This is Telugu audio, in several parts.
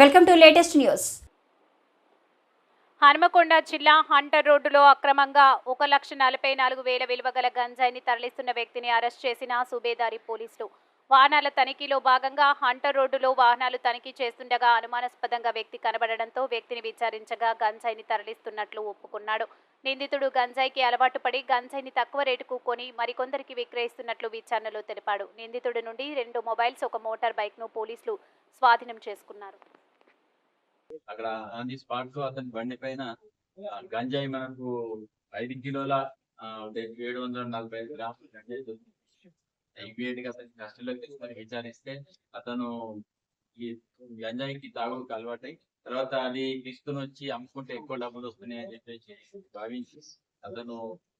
Welcome to latest news. Hanumakonda జిల్లా హంటర్ రోడ్డులో అక్రమంగా ఒక లక్ష నలభై నాలుగు వేల విలువ గల గంజాయిని తరలిస్తున్న వ్యక్తిని అరెస్ట్ చేసిన సుబేదారి పోలీసులు. వాహనాల తనిఖీలో భాగంగా హంటర్ రోడ్డులో వాహనాలు తనిఖీ చేస్తుండగా అనుమానాస్పదంగా వ్యక్తి కనబడడంతో వ్యక్తిని విచారించగా గంజాయిని తరలిస్తున్నట్లు ఒప్పుకున్నాడు. నిందితుడు గంజాయికి అలవాటు పడి గంజాయిని తక్కువ రేటుకు కొని మరికొందరికి విక్రయిస్తున్నట్లు విచారణలో తెలిపాడు. నిందితుడి నుండి రెండు మొబైల్స్ ఒక మోటార్ బైక్ను పోలీసులు స్వాధీనం చేసుకున్నారు. అక్కడ ఆన్ ది స్పాట్లో అతని బండి పైన గంజాయి మనకు ఐదు కిలోల ఏడు వందల నలభై ఐదు గ్రాములు గంజాయి ఇమీడియట్గా అతని కస్టడీలోకి తీసుకొని విచారిస్తే అతను ఈ గంజాయికి తాగుడుకు అలవాటై తర్వాత అది తీసుకుని వచ్చి అమ్ముకుంటే ఎక్కువ డబ్బులు వస్తున్నాయి అని చెప్పేసి భావించి అతను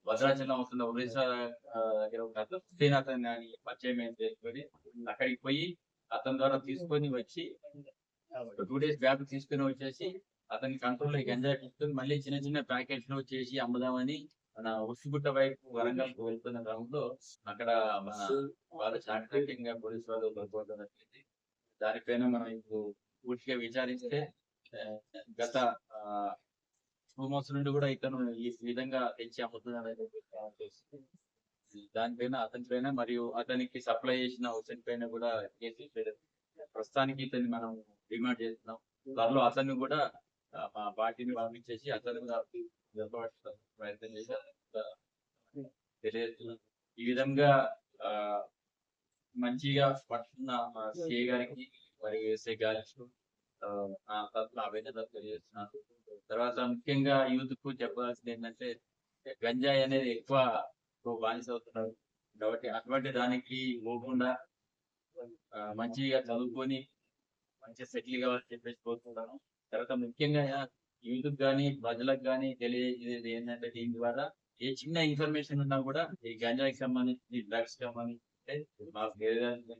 భద్రాచలం అవుతున్న ఒరిస్సా దగ్గర ఒక అతను హుస్సేన్ పరిచయం ఏం చేసుకొని అక్కడికి పోయి అతని ద్వారా తీసుకొని వచ్చి టూ డేస్ బ్యాక్ తీసుకుని వచ్చేసి అతని కంట్రోల్లో ఈ మళ్ళీ చిన్న చిన్న ప్యాకెట్స్లో చేసి అమ్ముదామని మన ఉసిగుట్ట వైపు వరంగల్ వెళ్తున్న క్రమంలో అక్కడ మన వాళ్ళు చాకచక్యంగా పోలీస్ వాళ్ళు పడిపోవడం జరిగింది దానిపైన మనం ఇప్పుడు పూర్తిగా విచారిస్తే గత టూ మంత్స్ నుండి కూడా ఇతను ఈ విధంగా తెచ్చి అమ్ముతున్నాడని దానిపైన అతని పైన మరియు అతనికి సప్లై చేసిన హుసేన్ పైన కూడా కేసు ప్రస్తుతానికి ఇతన్ని మనం డిమాండ్ చేస్తున్నాం. త్వరలో అతన్ని కూడా మా పార్టీని పంపించేసి అతను కూడా ప్రయత్నం చేసి తెలియజేస్తున్నాం. ఈ విధంగా మంచిగా పట్టుకున్న మా సిఏ గారికి మరియు ఎస్ఐ గారికి నా తరఫున అభినందనలు తెలియజేస్తున్నాను. తర్వాత ముఖ్యంగా యూత్కు చెప్పాల్సింది ఏంటంటే గంజాయి అనేది ఎక్కువ బానిస అవుతున్నారు కాబట్టి అటువంటి దానికి పోకుండా మంచిగా చదువుకొని మంచిగా సెటిల్ కావాలని చెప్పేసి కోరుకుంటాను. తర్వాత ముఖ్యంగా యూత్ కానీ ప్రజలకు కానీ తెలియజేది ఏంటంటే దీని ద్వారా ఏ చిన్న ఇన్ఫర్మేషన్ ఉన్నా కూడా ఈ గంజాయికి సంబంధించి డ్రగ్స్ సంబంధించి మాకు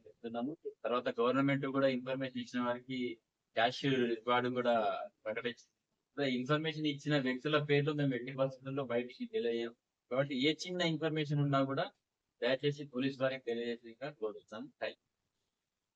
చెప్తున్నాము. తర్వాత గవర్నమెంట్ కూడా ఇన్ఫర్మేషన్ ఇచ్చిన వారికి క్యాష్ రివార్డు కూడా ప్రకటించింది. ఇన్ఫర్మేషన్ ఇచ్చిన వ్యక్తుల పేర్లు మేము ఎట్టి పరిస్థితుల్లో బయటికి తెలియజేయం కాబట్టి ఏ చిన్న ఇన్ఫర్మేషన్ ఉన్నా కూడా దయచేసి పోలీస్ వారికి తెలియజేసి కోరుతున్నాను థ్యాంక్ యూ